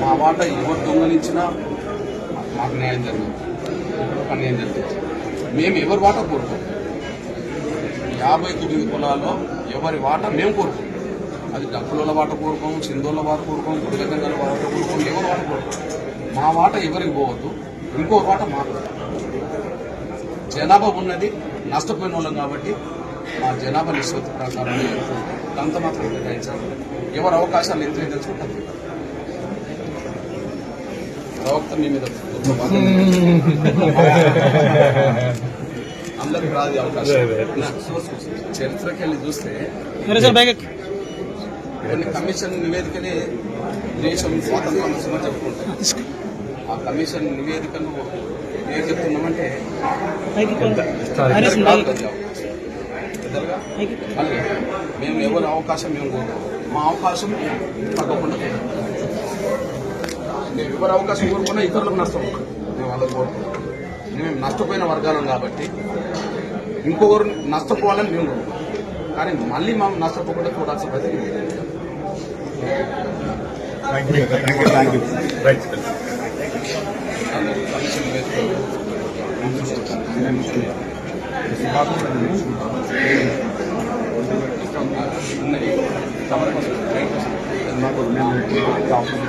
మా వాట ఎవరు దొంగలించినా మాకు న్యాయం జరుగుతుంది. అన్యాయం జరుగుతుంది? మేము ఎవరి వాట కోరుకోం. యాభై తొమ్మిది కులాల్లో ఎవరి వాట మేము కోరుకోం. అది డబ్బుల వాట కోరుకోం సింధుల వాట కోరుకోం గుడిగంగల వాట కోరుకోం ఎవరి వాట కోరుకోం. మా వాట ఎవరికి పోవద్దు ఇంకో వాట మాకు. జనాభా ఉన్నది నష్టపోయిన వాళ్ళం కాబట్టి మా జనాభా నిష్పత్తి ప్రకారం అంత మాత్రం కేటాయించాలి ఎవరి అవకాశాలు ఎంత తెలుసుకుంటారు ప్రవక్త మీ మీద అందరికి రాదు అవకాశం. చరిత్రకి వెళ్ళి చూస్తే కొన్ని కమిషన్ నివేదికలే దేశం స్వాతంత్రం వస్తుందని చెప్పుకుంటాం ఆ కమిషన్ నివేదికను ఏం చెప్తున్నామంటే మేము ఎవరి అవకాశం మేము మా అవకాశం తగ్గకుండా ఎవరి అవకాశం కోరుకున్నా ఇతరులకు నష్టం. మేము వాళ్ళకి కోరుకోం మేము నష్టపోయిన వర్గాలం కాబట్టి ఇంకొకరు నష్టపోవాలని మేము. కానీ మళ్ళీ మనం నష్టపోకుండా చూడాల్సిన పరిస్థితి. ఉన్నాయి.